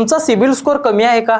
तुमचा CIBIL score कमी आहे का?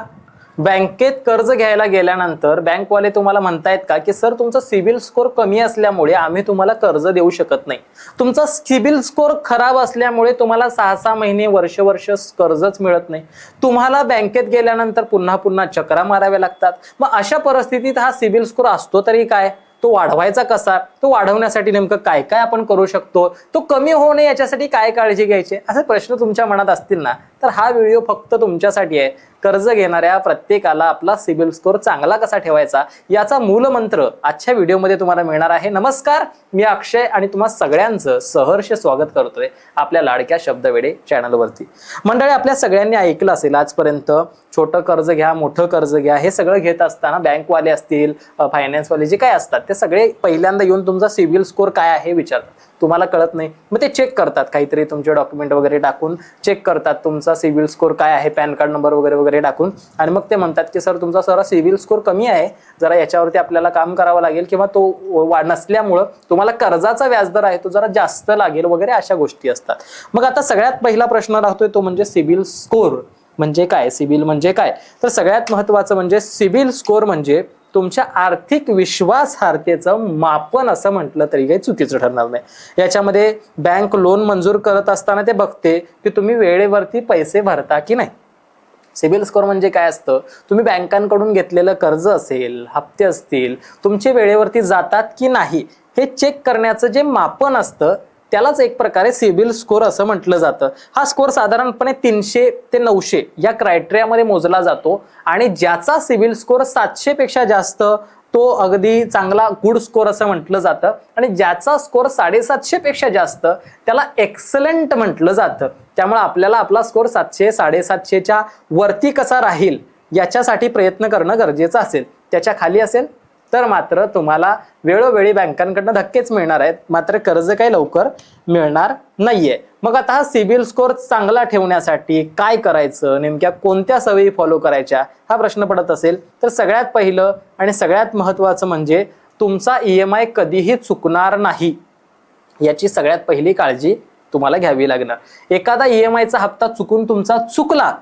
बँकेत कर्ज घ्यायला गेल्यानंतर बँकवाले तुम्हाला म्हणतायत का की सर तुमचा सिबिल स्कोअर कमी असल्यामुळे आम्ही तुम्हाला कर्ज देऊ शकत नाही. तुमचा सिबिल स्कोअर खराब असल्यामुळे तुम्हाला सहा सहा महिने वर्ष वर्ष कर्जच मिळत नाही. तुम्हाला बँकेत गेल्यानंतर पुन्हा पुन्हा चक्रा माराव्या लागतात. मग अशा परिस्थितीत हा सिबिल स्कोअर असतो तरी काय? तो वाढवायचा कसा? तो वाढवण्यासाठी नेमकं काय काय आपण करू शकतो? तो कमी होऊ नये याच्यासाठी काय काळजी घ्यायची? असे प्रश्न तुमच्या मनात असतील ना तर हा व्हिडिओ फक्त तुमच्यासाठी आहे. कर्ज घेणाऱ्या प्रत्येकाला आपला सिबिल स्कोअर चांगला कसा ठेवायचा याचा मूलमंत्र आजच्या व्हिडिओमध्ये तुम्हाला मिळणार आहे. नमस्कार मी अक्षय आणि तुम्हा सगळ्यांचं सहर्ष स्वागत करतोय आपल्या लाडक्या शब्दवेडे चॅनलवरती. मंडळी आपल्या सगळ्यांनी ऐकलं असेल आजपर्यंत छोटं कर्ज घ्या मोठं कर्ज घ्या हे सगळं घेत असताना बँकवाले असतील फायनान्सवाले जे काय असतात ते सगळे पहिल्यांदा येऊन तुमचा सिबिल स्कोअर काय आहे विचारतात. तुम्हाला कळत नाही. मग ते चेक करतात. काहीतरी तुमचे डॉक्युमेंट वगैरे टाकून चेक करतात. तुमचा सिव्हिल स्कोअर काय आहे? पॅन कार्ड नंबर वगैरे वगैरे टाकून. आणि मग ते म्हणतात की सर तुमचा सर सिबिल स्कोअर कमी आहे. जरा याच्यावरती आपल्याला काम करावं लागेल किंवा तो वा नसल्यामुळं तुम्हाला कर्जाचा व्याजदर आहे. तो जरा जास्त लागेल वगैरे अशा गोष्टी असतात. मग आता सगळ्यात पहिला प्रश्न राहतोय तो म्हणजे सिव्हिल स्कोअर म्हणजे काय? सिबिल म्हणजे काय? तर सगळ्यात महत्वाचं म्हणजे सिबिल स्कोअर म्हणजे तुमच्या आर्थिक विश्वासार्हतेचं मापन असं म्हटलं तरी काही चुकीचं ठरणार नाही. याच्यामध्ये बँक लोन मंजूर करत असताना ते बघते की तुम्ही वेळेवरती पैसे भरता की नाही. सिबिल स्कोअर म्हणजे काय असतं? तुम्ही बँकांकडून घेतलेलं कर्ज असेल हप्ते असतील तुमचे वेळेवरती जातात की नाही हे चेक करण्याचं जे मापन असतं त्यालाच एक प्रकारे सिबिल स्कोअर असं म्हटलं जातं. हा स्कोअर साधारणपणे तीनशे ते नऊशे या क्रायटेरियामध्ये मोजला जातो आणि ज्याचा सिबिल स्कोअर सातशेपेक्षा जास्त तो अगदी चांगला गुड स्कोअर असं म्हटलं जातं. आणि ज्याचा स्कोअर साडेसातशेपेक्षा जास्त त्याला एक्सलंट म्हटलं जातं. त्यामुळे आपल्याला आपला स्कोअर सातशे साडेसातशेच्या वरती कसा राहील याच्यासाठी प्रयत्न करणं गरजेचं असेल. त्याच्याखाली असेल? तर मात्र तुम्हाला वेळोवेळी बँकांकडनं धक्केच मिळणार आहेत. मात्र कर्ज काही लवकर मिळणार नाहीये. मग आता हा सिबिल स्कोअर चांगला ठेवण्यासाठी काय करायचं? नेमक्या कोणत्या सवयी फॉलो करायच्या? हा प्रश्न पडत असेल. तर सगळ्यात पहिलं आणि सगळ्यात महत्त्वाचं म्हणजे तुमचा ई एम आय कधीही चुकणार नाही. याची सगळ्यात पहिली काळजी तुम्हाला घ्यावी लागणार. एखादा ई एम आयचा हप्ता चुकून तुमचा चुकला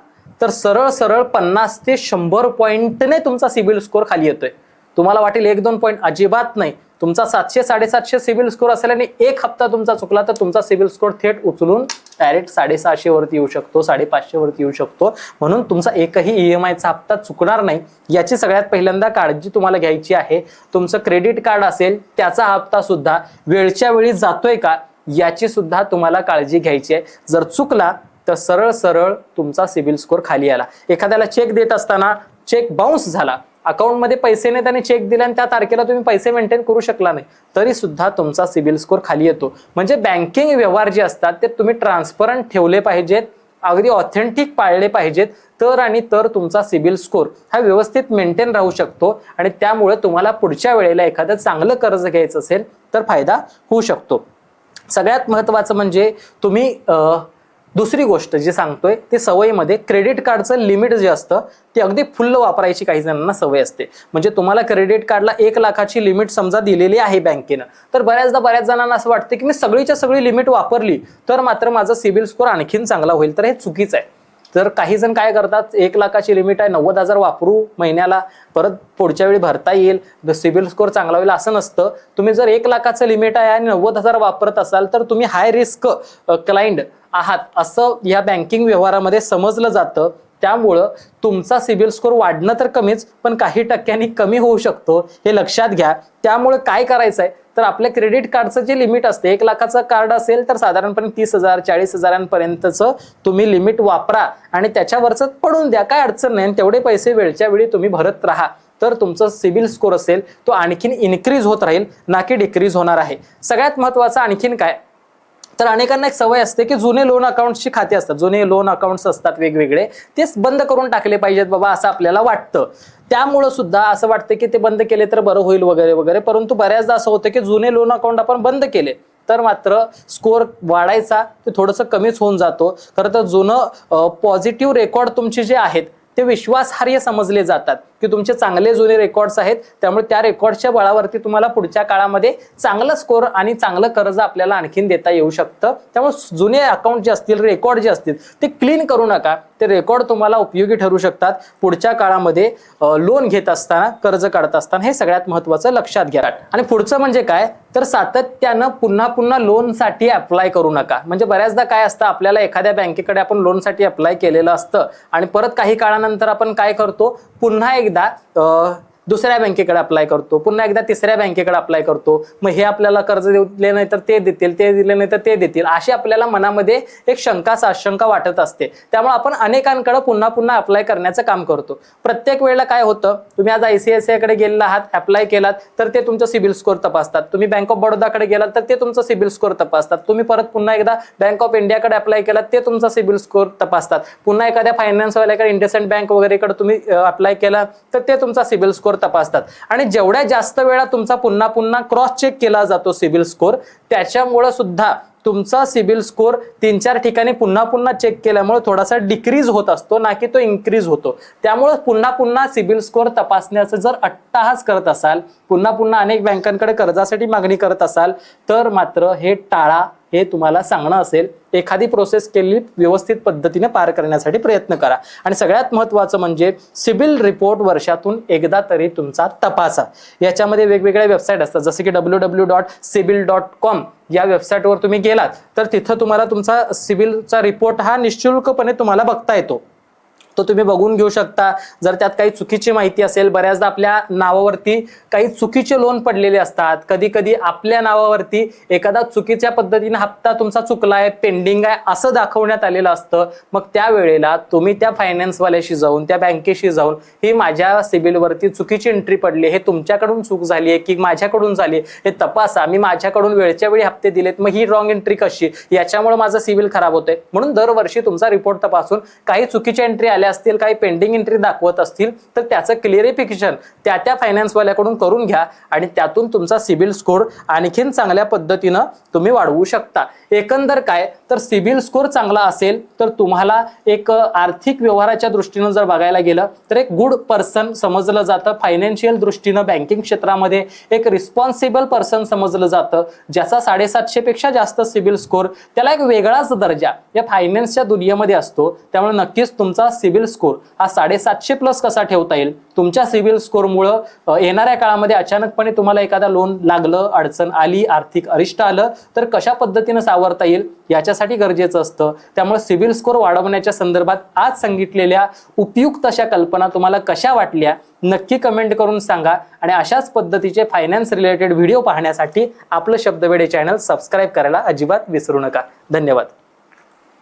तर सरळ सरळ पन्नास ते शंभर पॉईंटने तुमचा सिबिल स्कोअर खाली येतोय. तुम्हाला वाटेल एक दोन पॉईंट अजिबात नाही. तुमचा सातशे साडेसातशे सिबिल स्कोअर असेल आणि एक हप्ता तुमचा चुकला तर तुमचा सिबिल स्कोअर थेट उचलून डायरेक्ट साडेसहाशे वरती येऊ शकतो साडेपाचशे वरती येऊ शकतो. म्हणून तुमचा एकही ई एम आयचा हप्ता चुकणार नाही. याची सगळ्यात पहिल्यांदा काळजी तुम्हाला घ्यायची आहे. तुमचं क्रेडिट कार्ड असेल त्याचा हप्ता सुद्धा वेळच्या वेळी जातोय का याची सुद्धा तुम्हाला काळजी घ्यायची आहे. जर चुकला तर सरळ सरळ तुमचा सिबिल स्कोअर खाली आला. एखाद्याला चेक देत असताना चेक बाउन्स झाला अकाउंटमध्ये पैसे नाही त्याने चेक दिला आणि त्या तारखेला तुम्ही पैसे मेंटेन करू शकला नाही तरी सुद्धा तुमचा सिबिल स्कोअर खाली येतो. म्हणजे बँकिंग व्यवहार जे असतात ते तुम्ही ट्रान्सपरंट ठेवले पाहिजेत अगदी ऑथेंटिक पाळले पाहिजेत तर आणि तर तुमचा सिबिल स्कोअर हा व्यवस्थित मेंटेन राहू शकतो आणि त्यामुळे तुम्हाला पुढच्या वेळेला एखादं चांगलं कर्ज घ्यायचं असेल तर फायदा होऊ शकतो. सगळ्यात महत्त्वाचं म्हणजे तुम्ही दुसरी गोष्ट जी सांगतोय ते सवयीमध्ये क्रेडिट कार्डचं लिमिट जे असतं ते अगदी फुल्ल वापरायची काही जणांना सवय असते. म्हणजे तुम्हाला क्रेडिट कार्डला एक लाखाची लिमिट समजा दिलेली आहे बँकेनं तर बऱ्याचदा बऱ्याच जणांना असं वाटतं की मी सगळीच्या सगळी लिमिट वापरली तर मात्र माझा सिबिल स्कोअर आणखीन चांगला होईल तर हे चुकीचं आहे. तर काही जण काय करतात एक लाखाची लिमिट आहे नव्वद हजार वापरू महिन्याला परत पुढच्या वेळी भरता येईल सिबिल स्कोअर चांगला होईल असं नसतं. तुम्ही जर एक लाखाचं लिमिट आहे आणि नव्वद हजार वापरत असाल तर तुम्ही हाय रिस्क क्लाइंट आहात. असं या बँकिंग व्यवहारामध्ये समजलं जातं. त्यामुळं तुमचा सिबिल स्कोअर वाढणं तर कमीच पण काही टक्क्यांनी कमी होऊ शकतो हे लक्षात घ्या. त्यामुळे काय करायचं आहे तर आपल्या क्रेडिट कार्डचं जे लिमिट असते एक लाखाचं कार्ड असेल तर साधारणपणे तीस हजार चाळीस हजारांपर्यंतचं तुम्ही लिमिट वापरा आणि त्याच्यावरचं पडून द्या. काय अडचण नाही आणि तेवढे पैसे वेळच्या वेळी तुम्ही भरत राहा. तर तुमचं सिबिल स्कोअर असेल तो आणखीन इन्क्रीज होत राहील ना की डिक्रीज होणार आहे. सगळ्यात महत्त्वाचं आणखीन काय? तर अनेकांना एक सवय असते की जुने लोन अकाउंटची खाते असतात. जुने लोन अकाउंट्स असतात वेगवेगळे. तेच बंद करून टाकले पाहिजेत बाबा असं आपल्याला वाटतं. त्यामुळं सुद्धा असं वाटतं की ते बंद केले तर बरं होईल वगैरे वगैरे. परंतु बऱ्याचदा असं होतं की जुने लोन अकाउंट आपण बंद केले तर मात्र स्कोअर वाढायचा ते थोडंसं कमीच होऊन जातो. खरं तर जुनं पॉझिटिव्ह रेकॉर्ड तुमचे जे आहेत ते विश्वासार्ह समजले जातात. की तुमचे चांगले जुने रेकॉर्ड्स आहेत. त्यामुळे त्या रेकॉर्डच्या बळावरती तुम्हाला पुढच्या काळामध्ये चांगलं स्कोर आणि चांगलं कर्ज आपल्याला आणखीन देता येऊ शकतं. त्यामुळे जुने अकाउंट जे असतील रेकॉर्ड जे असतील ते क्लीन करू नका. ते रेकॉर्ड तुम्हाला उपयोगी ठरू शकतात. पुढच्या काळामध्ये लोन घेत असताना कर्ज काढत असताना हे सगळ्यात महत्वाचं लक्षात घ्या. आणि पुढचं म्हणजे काय? तर सातत्यानं पुन्हा पुन्हा लोनसाठी अप्लाय करू नका. म्हणजे बऱ्याचदा काय असतं आपल्याला एखाद्या बँकेकडे आपण लोनसाठी अप्लाय केलेलं असतं. आणि परत काही काळानंतर आपण काय करतो? पुन्हा एक that. Uh, दुसऱ्या बँकेकडे अप्लाय करतो. पुन्हा एकदा तिसऱ्या बँकेकडे अप्लाय करतो. मग हे आपल्याला कर्ज दिले नाही तर ते देतील ते दिले नाही तर ते देतील. अशी आपल्याला मनामध्ये एक शंका साशंका वाटत असते. त्यामुळे आपण अनेकांकडे पुन्हा पुन्हा अप्लाय करण्याचं काम करतो. प्रत्येक वेळेला काय होतं? तुम्ही आज आयसीआयसीआय आयकडे गेलेला आहात अप्लाय केलात तर ते तुमचं सिबिल स्कोर तपासतात. तुम्ही बँक ऑफ बडोदाकडे गेलात तर ते तुमचं सिबिल स्कोर तपासतात. तुम्ही परत पुन्हा एकदा बँक ऑफ इंडियाकडे अप्लाय केलात ते तुमचा सिबिल स्कोर तपासतात. पुन्हा एखाद्या फायनान्सवाल्याकडे इंडसएंड बँक वगैरेकडे तुम्ही अप्लाय केला तर ते तुमचा सिबिल स्कोर तपासतात. आणि जेवढ्या जास्त वेळा तुमचा पुन्हा पुन्हा क्रॉस चेक केला जातो सिबिल स्कोर त्याच्यामुळं सुद्धा तुमचा सिबिल स्कोर तीन चार ठिकाणी पुन्हा पुन्हा चेक केल्यामुळे थोडासा डिक्रीज होत असतो ना की तो इन्क्रीज होतो. त्यामुळे पुन्हा पुन्हा सिबिल स्कोर तपासण्याचं जर अट्टाहास करत असाल पुन्हा पुन्हा अनेक बँकांकडे कर्जासाठी मागणी करत असाल तर मात्र हे टाळा हे तुम्हाला सांगणं असेल एखादी प्रोसेस केलेली व्यवस्थित पद्धतीने पार करण्यासाठी प्रयत्न करा. आणि सगळ्यात महत्त्वाचं म्हणजे सिबिल रिपोर्ट वर्षातून एकदा तरी तुमचा तपासा. याच्यामध्ये वेगवेगळ्या वेबसाईट असतात जसं की W W dot CIBIL dot com या वेबसाईटवर तुम्ही गेलात तर तिथं तुम्हाला तुमचा सिबिलचा रिपोर्ट हा निशुल्कपणे तुम्हाला बघता येतो. तो तुम्ही बघून घेऊ शकता. जर त्यात काही चुकीची माहिती असेल बऱ्याचदा आपल्या नावावरती काही चुकीचे लोन पडलेले असतात. कधी कधी आपल्या नावावरती एखादा चुकीच्या पद्धतीने हप्ता तुमचा चुकला आहे पेंडिंग आहे असं दाखवण्यात आलेलं असतं. मग त्यावेळेला तुम्ही त्या फायनान्सवाल्याशी जाऊन त्या बँकेशी जाऊन ही माझ्या सिबिलवरती चुकीची एंट्री पडली हे तुमच्याकडून चूक झाली आहे की माझ्याकडून झाली हे तपासा. मी माझ्याकडून वेळच्या वेळी हप्ते दिलेत मग ही रॉंग एंट्री कशी? याच्यामुळे माझं सिबिल खराब होतंय. म्हणून दरवर्षी तुमचा रिपोर्ट तपासून काही चुकीच्या एंट्री आल्या असतील काही पेंडिंग एंट्री दाखवत असतील तर त्याचं क्लिअरिफिकेशन त्या त्या फायनान्सवाल्याकडून करून घ्या आणि त्यातून तुमचा सिबिल स्कोर आणखीन चांगल्या पद्धतीनं तुम्ही वाढवू शकता. एकंदर काय? तर सिबिल स्कोर चांगला असेल तर तुम्हाला एक आर्थिक व्यवहाराच्या दृष्टीनं जर बघायला गेलं तर एक गुड पर्सन समजलं जातं. फायनान्शियल दृष्टीनं बँकिंग क्षेत्रामध्ये एक रिस्पॉन्सिबल पर्सन समजलं जातं ज्याचा साडेसातशेपेक्षा जास्त सिबिल स्कोर त्याला एक वेगळाच दर्जा या फायनान्सच्या दुनियेमध्ये असतो. त्यामुळे नक्कीच तुमचा सिबिल स्कोर हा साडेसातशे प्लस कसा ठेवता येईल? तुमच्या सिबिल स्कोरमुळं येणाऱ्या काळामध्ये अचानकपणे तुम्हाला एखादा लोन लागलं अडचण आली आर्थिक अरिष्ट आलं तर कशा पद्धतीनं आवरता येईल याच्यासाठी गरजेचं असतं. त्यामुळे सिव्हिल स्कोर वाढवण्याच्या संदर्भात आज सांगितलेल्या उपयुक्त अशा कल्पना तुम्हाला कशा वाटल्या नक्की कमेंट करून सांगा आणि अशाच पद्धतीचे फायनान्स रिलेटेड व्हिडिओ पाहण्यासाठी आपलं शब्दवेडे चॅनल सबस्क्राईब करायला अजिबात विसरू नका. धन्यवाद.